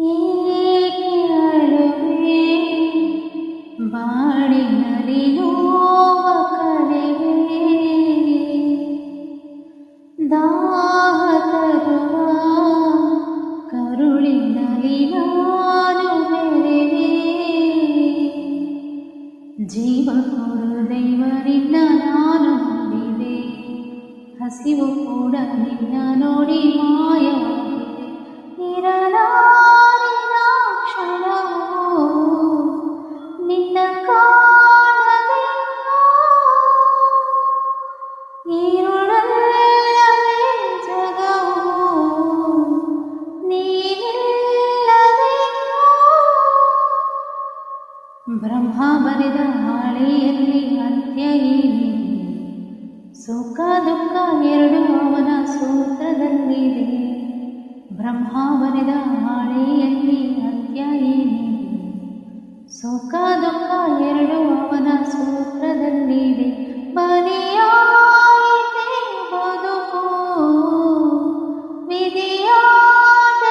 ಏಕೆ ಅಳುವೆ ಬಾಳಿನಲ್ಲಿ ನೋವ ಕಳೆವೆ ದಾಹ ತರುವ ಕರುಳಿನಲ್ಲಿ ನಾನು ಬೆರೆವೆ ಜೀವ ಕೊಡು ದೈವರಿಂದ ನಾನು ನಂಬಿದೆ ಹಸಿವು ಕೂಡ ನಿನ್ನ ಬ್ರಹ್ಮ ಬರೆದ ಹಾಳೆಯಲ್ಲಿ ಅಂತ್ಯ ಸುಖ ದುಃಖ ಎರಡು ಅವನ ಸೂತ್ರದಲ್ಲಿದೆ. ಬ್ರಹ್ಮ ಬರೆದ ಹಾಳೆಯಲ್ಲಿ ಅಂತ್ಯ ಏನಿದೆ ಸುಖ ದುಃಖ ಎರಡು ಅವನ ಸೂತ್ರದಲ್ಲಿದೆ. ಬರಿಯಾಯಿತೆ ಬದುಕು ವಿಧಿಯಾದ